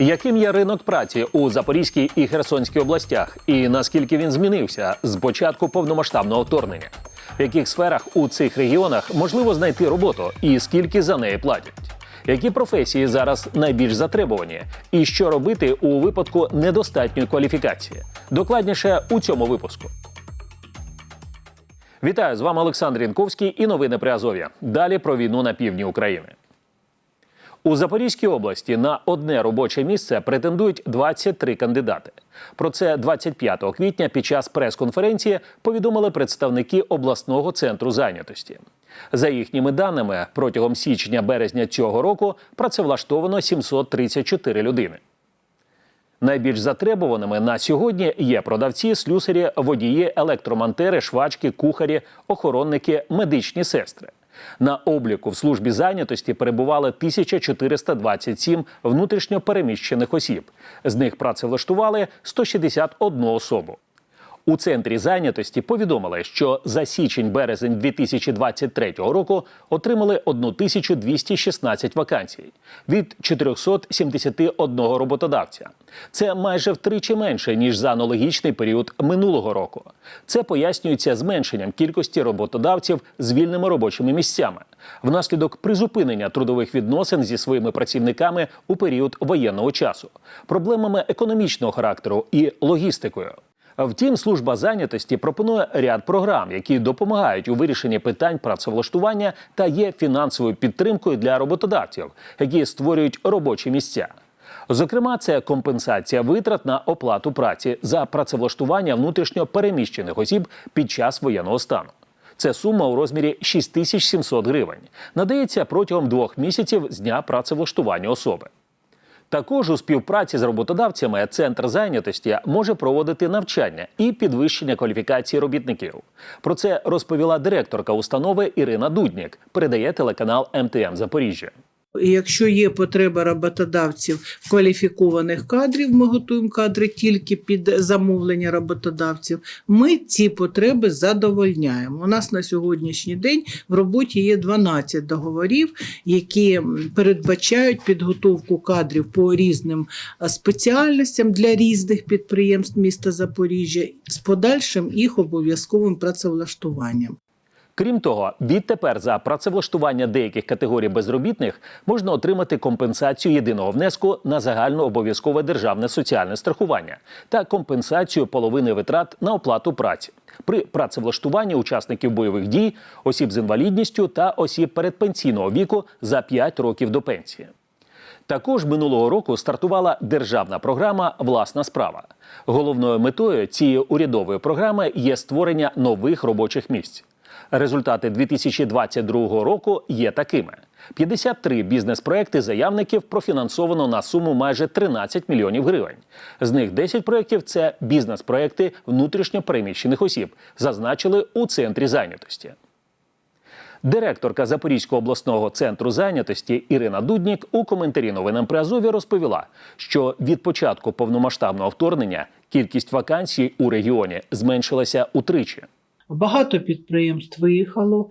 Яким є ринок праці у Запорізькій і Херсонській областях, і наскільки він змінився з початку повномасштабного вторгнення? В яких сферах у цих регіонах можливо знайти роботу і скільки за неї платять? Які професії зараз найбільш затребувані, і що робити у випадку недостатньої кваліфікації? Докладніше у цьому випуску. Вітаю з вами Олександр Янковський і новини при Азов'я. Далі про війну на півдні України. У Запорізькій області на одне робоче місце претендують 23 кандидати. Про це 25 квітня під час прес-конференції повідомили представники обласного центру зайнятості. За їхніми даними, протягом січня-березня цього року працевлаштовано 734 людини. Найбільш затребуваними на сьогодні є продавці, слюсарі, водії, електромонтери, швачки, кухарі, охоронники, медичні сестри. На обліку в службі зайнятості перебували 1427 внутрішньо переміщених осіб. З них працевлаштували 161 особу. У центрі зайнятості повідомили, що за січень-березень 2023 року отримали 1216 вакансій від 471 роботодавця. Це майже втричі менше ніж за аналогічний період минулого року. Це пояснюється зменшенням кількості роботодавців з вільними робочими місцями внаслідок призупинення трудових відносин зі своїми працівниками у період воєнного часу, проблемами економічного характеру і логістикою. Втім, служба зайнятості пропонує ряд програм, які допомагають у вирішенні питань працевлаштування та є фінансовою підтримкою для роботодавців, які створюють робочі місця. Зокрема, це компенсація витрат на оплату праці за працевлаштування внутрішньо переміщених осіб під час воєнного стану. Це сума у розмірі 6700 гривень. Надається протягом двох місяців з дня працевлаштування особи. Також у співпраці з роботодавцями центр зайнятості може проводити навчання і підвищення кваліфікації робітників. Про це розповіла директорка установи Ірина Дуднік. Передає телеканал МТМ Запоріжжя. Якщо є потреба роботодавців кваліфікованих кадрів, ми готуємо кадри тільки під замовлення роботодавців. Ми ці потреби задовольняємо. У нас на сьогоднішній день в роботі є 12 договорів, які передбачають підготовку кадрів по різним спеціальностям для різних підприємств міста Запоріжжя з подальшим їх обов'язковим працевлаштуванням. Крім того, відтепер за працевлаштування деяких категорій безробітних можна отримати компенсацію єдиного внеску на загальнообов'язкове державне соціальне страхування та компенсацію половини витрат на оплату праці при працевлаштуванні учасників бойових дій, осіб з інвалідністю та осіб передпенсійного віку за 5 років до пенсії. Також минулого року стартувала державна програма Власна справа. Головною метою цієї урядової програми є створення нових робочих місць. Результати 2022 року є такими: 53 бізнес-проекти заявників профінансовано на суму майже 13 мільйонів гривень. З них 10 проєктів – це бізнес-проекти внутрішньо переміщених осіб, зазначили у центрі зайнятості. Директорка Запорізького обласного центру зайнятості Ірина Дуднік у коментарі новинам при Азові розповіла, що від початку повномасштабного вторгнення кількість вакансій у регіоні зменшилася утричі. Багато підприємств виїхало,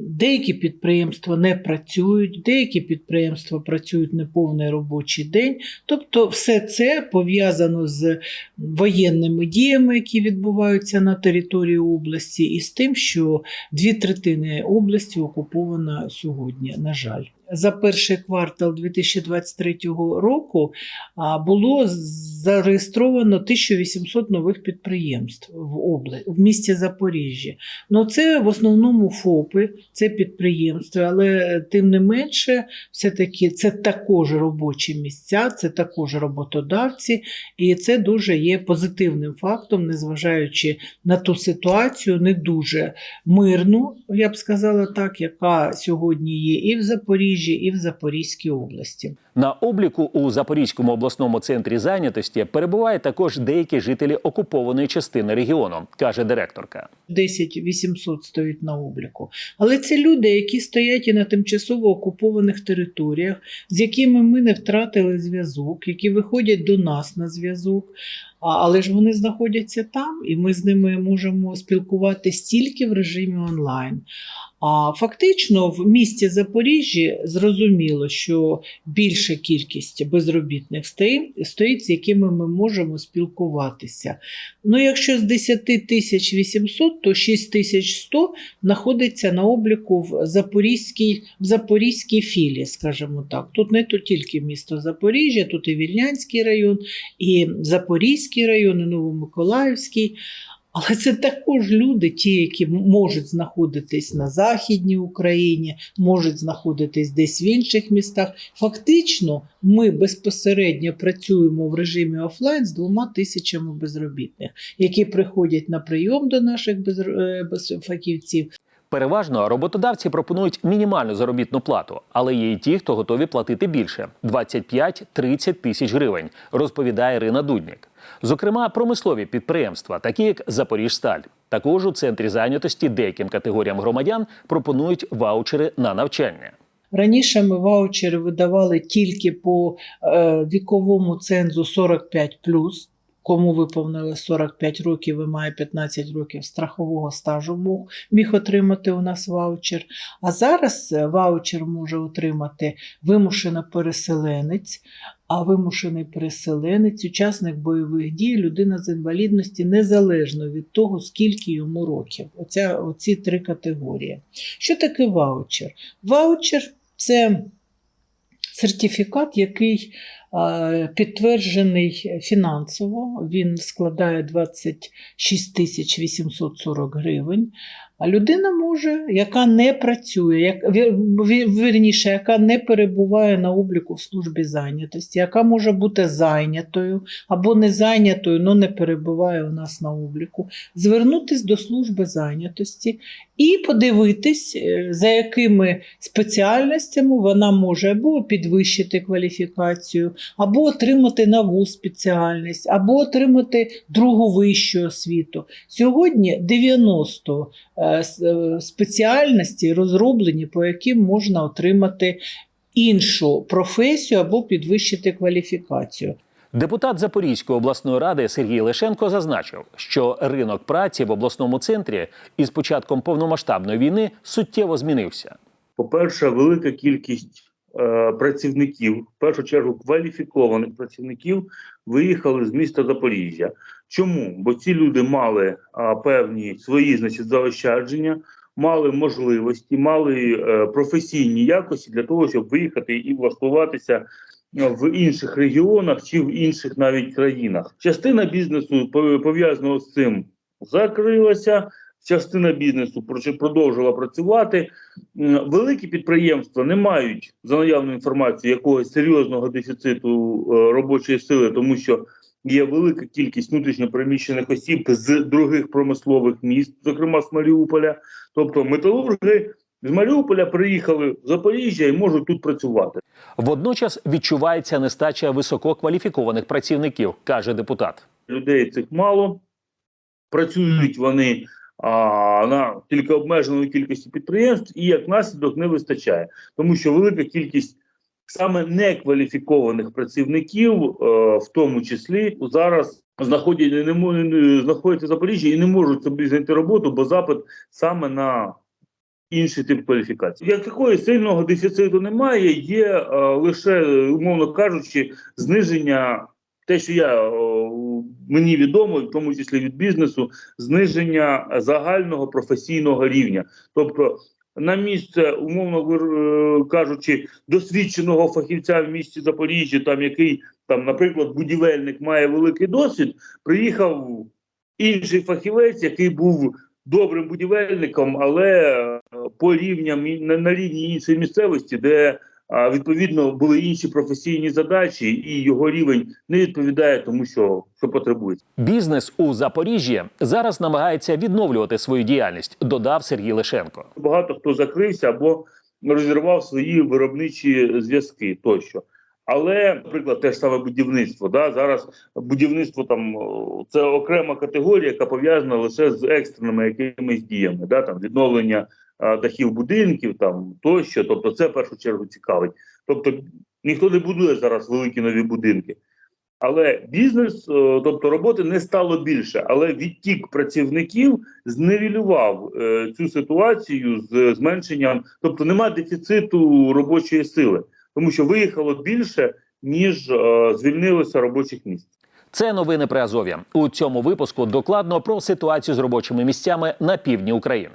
деякі підприємства не працюють, деякі підприємства працюють неповний робочий день. Тобто, все це пов'язано з воєнними діями, які відбуваються на території області, і з тим, що дві третини області окупована сьогодні, на жаль. За перший квартал 2023 року було зареєстровано 1800 нових підприємств в області, в місті Запоріжжя. Ну, це в основному ФОПи, це підприємства, але тим не менше, все-таки це також робочі місця, це також роботодавці, і це дуже є позитивним фактом, незважаючи на ту ситуацію, не дуже мирну, я б сказала так, яка сьогодні є і в Запоріжжі, і в Запорізькій області. На обліку у Запорізькому обласному центрі зайнятості перебувають також деякі жителі окупованої частини регіону, каже директорка. 10 800 стоїть на обліку. Але це люди, які стоять і на тимчасово окупованих територіях, з якими ми не втратили зв'язок, які виходять до нас на зв'язок. Але ж вони знаходяться там, і ми з ними можемо спілкуватися тільки в режимі онлайн. А фактично в місті Запоріжжі зрозуміло, що більша кількість безробітних стоїть, з якими ми можемо спілкуватися. Ну, якщо з 10 тисяч 800, то 6100 знаходиться на обліку в Запорізькій, в Запорізькій філії, скажімо так. Тут не то тільки місто Запоріжжя, тут і Вільнянський район, і Запорізький район, і Новомиколаївський. Але це також люди, ті, які можуть знаходитись на Західній Україні, можуть знаходитись десь в інших містах. Фактично, ми безпосередньо працюємо в режимі офлайн з двома тисячами безробітних, які приходять на прийом до наших е, фахівців. Переважно роботодавці пропонують мінімальну заробітну плату, але є й ті, хто готові платити більше 25-30 тисяч гривень, розповідає Ірина Дуднік. Зокрема, промислові підприємства, такі як Запоріжсталь. Також у центрі зайнятості деяким категоріям громадян пропонують ваучери на навчання. Раніше ми ваучери видавали тільки по е, віковому цензу 45 Кому виповнили 45 років і має 15 років страхового стажу, мог, міг отримати у нас ваучер. А зараз е, ваучер може отримати вимушено переселенець, а вимушений переселенець, учасник бойових дій, людина з інвалідності незалежно від того, скільки йому років. Оця, оці три категорії. Що таке ваучер? Ваучер це сертифікат, який підтверджений фінансово. Він складає 26 тисяч 840 гривень. А людина може, яка не працює, як, вір- вір- вірніше, яка не перебуває на обліку в службі зайнятості, яка може бути зайнятою або не зайнятою, але не перебуває у нас на обліку, звернутися до служби зайнятості і подивитись, е, за якими спеціальностями вона може або підвищити кваліфікацію, або отримати нову спеціальність, або отримати другу вищу освіту. Сьогодні 90 е, е, спеціальностей розроблені, по яким можна отримати іншу професію або підвищити кваліфікацію. Депутат Запорізької обласної ради Сергій Лишенко зазначив, що ринок праці в обласному центрі із початком повномасштабної війни суттєво змінився. По-перше, велика кількість е, працівників, в першу чергу кваліфікованих працівників, виїхали з міста Запоріжжя. Чому? Бо ці люди мали а, певні свої значить, заощадження, мали можливості, мали е, професійні якості для того, щоб виїхати і влаштуватися е, в інших регіонах чи в інших навіть країнах. Частина бізнесу пов- пов'язаного з цим закрилася. Частина бізнесу продовжила працювати. Великі підприємства не мають за наявною інформацією якогось серйозного дефіциту е, робочої сили, тому що є велика кількість внутрішньопереміщених осіб з других промислових міст, зокрема з Маріуполя. Тобто металурги з Маріуполя приїхали в Запоріжжя і можуть тут працювати. Водночас відчувається нестача висококваліфікованих працівників, каже депутат. людей цих мало. Працюють вони а, на тільки обмеженої кількості підприємств, і як наслідок не вистачає, тому що велика кількість саме некваліфікованих працівників, е, в тому числі зараз знаходять не знаходяться в Запоріжжі і не можуть собі знайти роботу, бо запит саме на інший тип кваліфікації. Як такої сильного дефіциту немає, є е, лише, умовно кажучи, зниження те, що я мені відомо, в тому числі від бізнесу, зниження загального професійного рівня. Тобто, на місце, умовно е, кажучи, досвідченого фахівця в місті Запоріжжя, там який там, наприклад, будівельник має великий досвід, приїхав інший фахівець, який був добрим будівельником, але по рівням на, на рівні іншої місцевості, де а, відповідно були інші професійні задачі, і його рівень не відповідає тому, що, що потребується. Бізнес у Запоріжжі зараз намагається відновлювати свою діяльність, додав Сергій Лишенко. Багато хто закрився або розірвав свої виробничі зв'язки тощо. Але, наприклад, те ж саме будівництво. Да? Зараз будівництво там це окрема категорія, яка пов'язана лише з екстреними якимись діями, да? там відновлення дахів будинків, там тощо. Тобто, це в першу чергу цікавить. Тобто ніхто не будує зараз великі нові будинки. Але бізнес, тобто роботи не стало більше, але відтік працівників зневілював е, цю ситуацію з зменшенням, тобто немає дефіциту робочої сили, тому що виїхало більше ніж е, звільнилося робочих місць. Це новини при Азов'я. У цьому випуску докладно про ситуацію з робочими місцями на півдні України.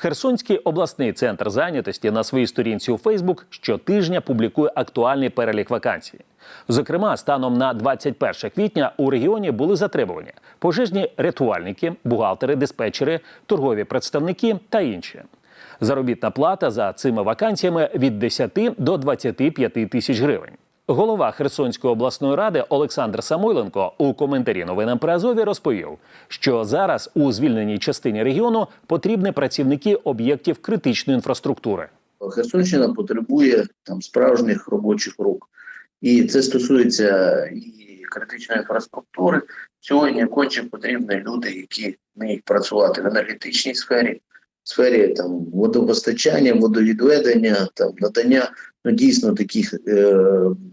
Херсонський обласний центр зайнятості на своїй сторінці у Фейсбук щотижня публікує актуальний перелік вакансій. Зокрема, станом на 21 квітня у регіоні були затребувані пожежні рятувальники, бухгалтери, диспетчери, торгові представники та інші. Заробітна плата за цими вакансіями від 10 до 25 тисяч гривень. Голова Херсонської обласної ради Олександр Самойленко у коментарі новинам при Азові розповів, що зараз у звільненій частині регіону потрібні працівники об'єктів критичної інфраструктури. Херсонщина потребує там справжніх робочих рук, і це стосується і критичної інфраструктури. Сьогодні конче потрібні люди, які вміють працювати в енергетичній сфері, сфері там водопостачання, водовідведення, там надання ну дійсно таких е,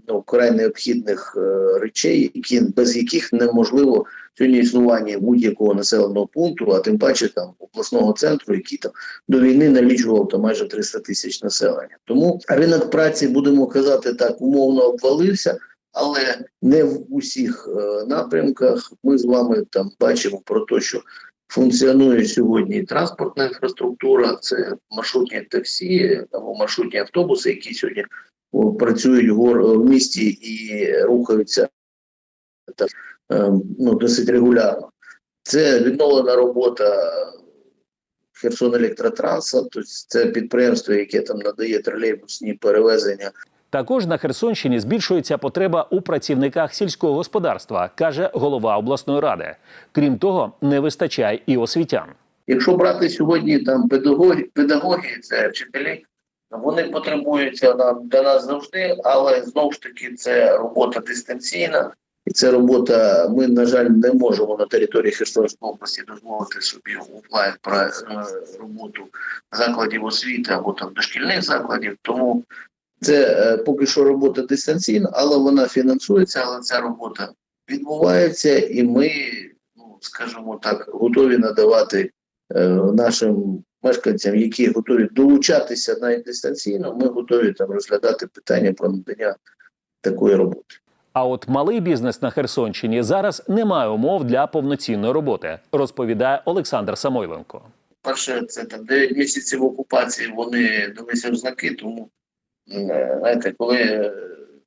ну край необхідних е, речей, які без яких неможливо сьогодні існування будь-якого населеного пункту, а тим паче там обласного центру, який там до війни налічував там майже 300 тисяч населення. Тому ринок праці, будемо казати так, умовно обвалився, але не в усіх е, напрямках. Ми з вами там бачимо про те, що функціонує сьогодні транспортна інфраструктура, це маршрутні таксі або маршрутні автобуси, які сьогодні працюють в місті і рухаються так, е, ну, досить регулярно. Це відновлена робота Херсон Електротранса, тобто це підприємство, яке там надає тролейбусні перевезення Також на Херсонщині збільшується потреба у працівниках сільського господарства, каже голова обласної ради. Крім того, не вистачає і освітян. Якщо брати сьогодні там педагоги, педагоги це вчителі, вони потребуються нам для нас завжди, але знову ж таки це робота дистанційна, і це робота. Ми на жаль не можемо на території Херсонської області дозволити собі офлайн про е, роботу закладів освіти або там дошкільних закладів. Тому це е, поки що робота дистанційна, але вона фінансується, але ця робота відбувається, і ми, ну скажімо так, готові надавати е, нашим мешканцям, які готові долучатися навіть дистанційно, ми готові там розглядати питання про надання такої роботи. А от малий бізнес на Херсонщині зараз не має умов для повноцінної роботи, розповідає Олександр Самойленко. Перше, це там 9 місяців окупації вони далися в знаки, тому знаєте, коли е,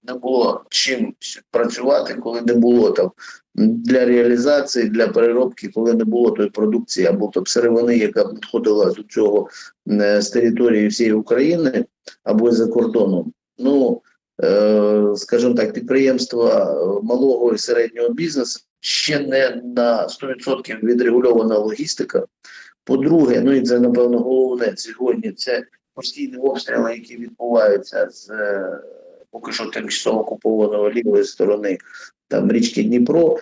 не було чим працювати, коли не було там для реалізації, для переробки, коли не було тої продукції або там сировини, яка б надходила до цього е, з території всієї України або за кордоном. Ну е, скажімо так, підприємства е, малого і середнього бізнесу ще не на 100% відрегульована логістика. По-друге, ну і це напевно головне сьогодні. Це постійні обстріли, які відбуваються з е, поки що тимчасово окупованої лівої сторони там річки Дніпро.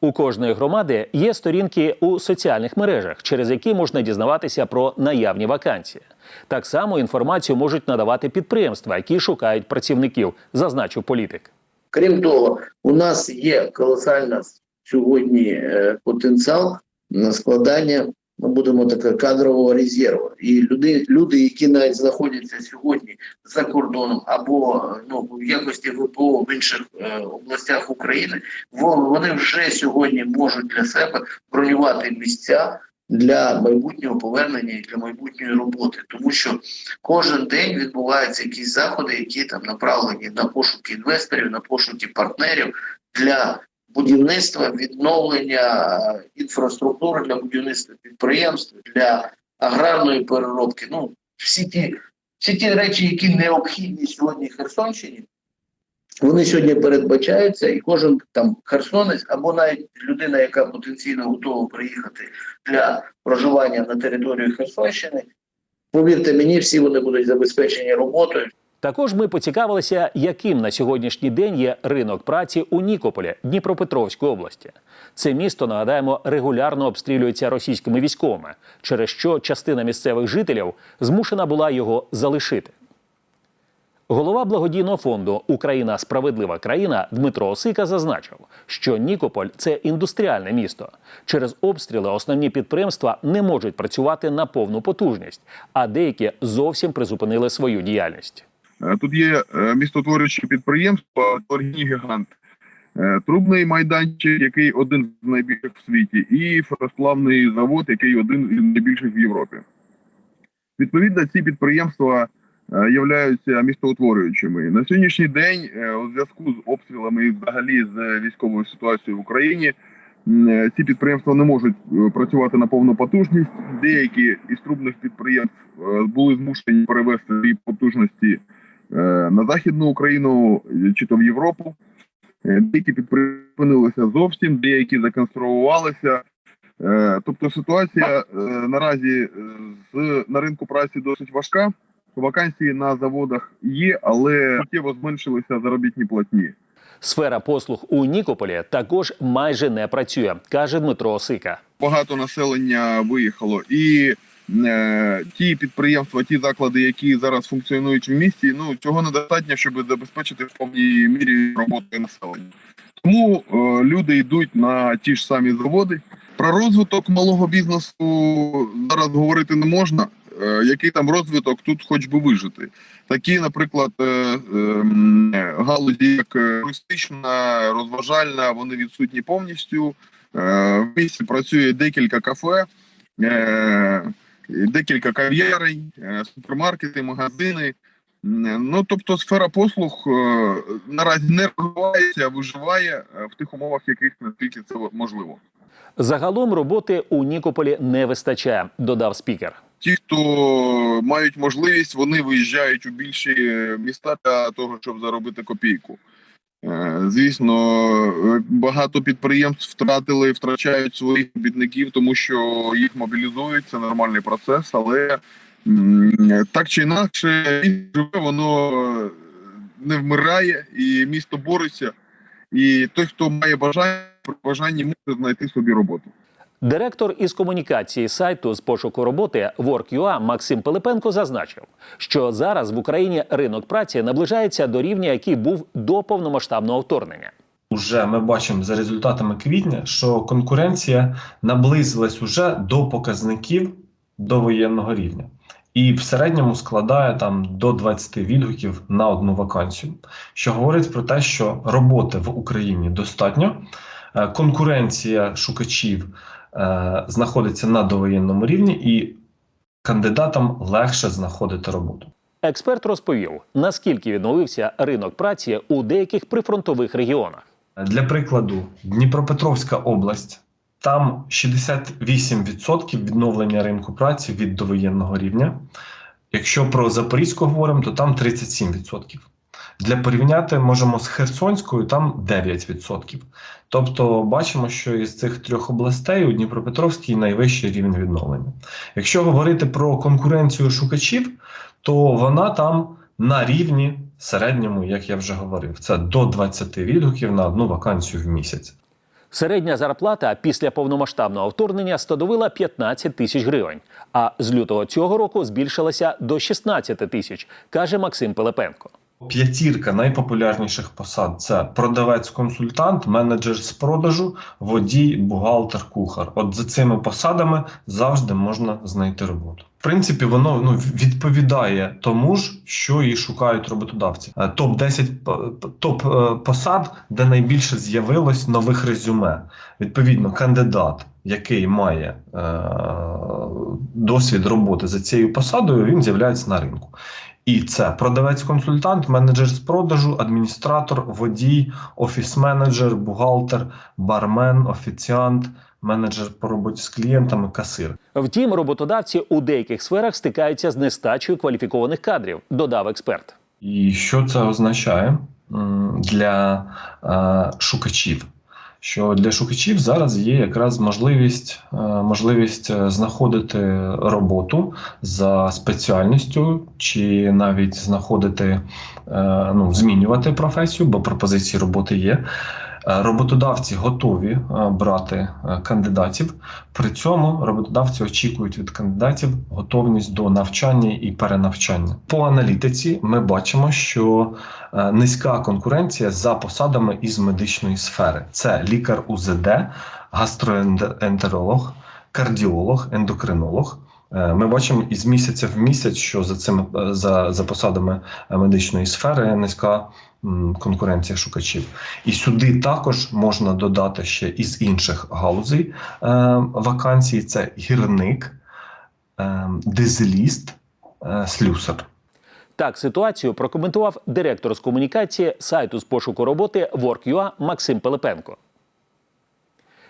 У кожної громади є сторінки у соціальних мережах, через які можна дізнаватися про наявні вакансії. Так само інформацію можуть надавати підприємства, які шукають працівників, зазначив політик. Крім того, у нас є колосальна сьогодні е, потенціал на складання. Ми будемо таке кадрового резерву. І люди, люди, які навіть знаходяться сьогодні за кордоном або ну в якості ВПО в інших е, областях України, во- вони вже сьогодні можуть для себе бронювати місця для майбутнього повернення і для майбутньої роботи, тому що кожен день відбуваються якісь заходи, які там направлені на пошуки інвесторів, на пошуки партнерів для будівництва, відновлення е, інфраструктури для будівництва підприємств, для аграрної переробки. Ну всі ті, всі ті речі, які необхідні сьогодні Херсонщині. Вони сьогодні передбачаються, і кожен там херсонець або навіть людина, яка потенційно готова приїхати для проживання на територію Херсонщини. Повірте мені, всі вони будуть забезпечені роботою. Також ми поцікавилися, яким на сьогоднішній день є ринок праці у Нікополі Дніпропетровської області. Це місто, нагадаємо, регулярно обстрілюється російськими військовими, через що частина місцевих жителів змушена була його залишити. Голова благодійного фонду Україна справедлива країна Дмитро Осика зазначив, що Нікополь це індустріальне місто. Через обстріли основні підприємства не можуть працювати на повну потужність, а деякі зовсім призупинили свою діяльність. Е, Тут є е, містотворючі підприємства, торгівельний гігант, е, трубний майданчик, який один з найбільших в світі, і феросплавний завод, який один із найбільших в Європі. Відповідно, ці підприємства являються містоутворюючими. На сьогоднішній день, у зв'язку з обстрілами і взагалі з військовою ситуацією в Україні, ці підприємства не можуть працювати на повну потужність. Деякі із трубних підприємств були змушені перевести свої потужності на Західну Україну е, чи то в Європу. Е, Деякі підпинилися зовсім, деякі законсервувалися. Е, Тобто ситуація е, наразі е, з на ринку праці досить важка. Вакансії на заводах є, але суттєво зменшилися заробітні платні. Сфера послуг у Нікополі також майже не працює, каже Дмитро Осика. багато населення виїхало, і е, ті підприємства, ті заклади, які зараз функціонують в місті, ну цього недостатньо, щоб забезпечити в повній мірі роботу населення. Тому е, люди йдуть на ті ж самі заводи. Про розвиток малого бізнесу зараз говорити не можна. Е, який там розвиток тут хоч би вижити? Такі, наприклад, е, е, галузі, як е, туристична, розважальна, вони відсутні повністю. Е, В місті працює декілька кафе, е, декілька кав'ярень, е, супермаркети, магазини. Ну тобто, сфера послуг е, наразі не розвивається, а виживає е, в тих умовах, яких наскільки це можливо. Загалом роботи у Нікополі не вистачає, додав спікер. Ті, хто мають можливість, вони виїжджають у більші міста для того, щоб заробити копійку. Е, Звісно, е, багато підприємств втратили, втрачають своїх робітників, тому що їх мобілізують. Це нормальний процес, але так чи інакше, живе, воно е, не вмирає, і місто бореться. І той, хто має бажання, при бажанні може знайти собі роботу. Директор із комунікації сайту з пошуку роботи Work.ua Максим Пилипенко зазначив, що зараз в Україні ринок праці наближається до рівня, який був до повномасштабного вторгнення. Уже ми бачимо за результатами квітня, що конкуренція наблизилась уже до показників до воєнного рівня. І в середньому складає там до 20 відгуків на одну вакансію, що говорить про те, що роботи в Україні достатньо, е, конкуренція шукачів знаходиться на довоєнному рівні, і кандидатам легше знаходити роботу. Експерт розповів, наскільки відновився ринок праці у деяких прифронтових регіонах. Для прикладу, Дніпропетровська область. Там 68% відновлення ринку праці від довоєнного рівня. Якщо про Запорізьку говоримо, то там 37%. Для порівняти можемо з Херсонською, там 9%. Тобто бачимо, що із цих трьох областей у Дніпропетровській найвищий рівень відновлення. Якщо говорити про конкуренцію шукачів, то вона там на рівні середньому, як я вже говорив, це до 20 відгуків на одну вакансію в місяць. Середня зарплата після повномасштабного вторгнення становила 15 тисяч гривень, а з лютого цього року збільшилася до 16 тисяч, каже Максим Пилипенко. П'ятірка найпопулярніших посад це продавець-консультант, менеджер з продажу, водій, бухгалтер, кухар. От за цими посадами завжди можна знайти роботу. В принципі, воно ну відповідає тому ж, що і шукають роботодавці. Топ 10 топ е, посад, де найбільше з'явилось нових резюме. Відповідно, кандидат, який має е, досвід роботи за цією посадою, він з'являється на ринку. І це продавець-консультант, менеджер з продажу, адміністратор, водій, офіс-менеджер, бухгалтер, бармен, офіціант, менеджер по роботі з клієнтами, касир. Втім, роботодавці у деяких сферах стикаються з нестачею кваліфікованих кадрів, додав експерт. І що це означає для е, шукачів? Що для шукачів зараз є якраз можливість, е, можливість е, знаходити роботу за спеціальністю, чи навіть знаходити, е, ну, змінювати професію, бо пропозиції роботи є. Е, Роботодавці готові е, брати е, кандидатів. При цьому роботодавці очікують від кандидатів готовність до навчання і перенавчання. По аналітиці ми бачимо, що низька конкуренція за посадами із медичної сфери: це лікар УЗД, гастроентеролог, кардіолог, ендокринолог. Е, Ми бачимо із місяця в місяць, що за цими е, за, за посадами е, медичної сфери низька конкуренція шукачів. І сюди також можна додати ще із інших галузей вакансій: це гірник, дизеліст, слюсар. Так ситуацію прокоментував директор з комунікації сайту з пошуку роботи Work.ua Максим Пилипенко.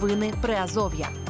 Новини Приазов'я.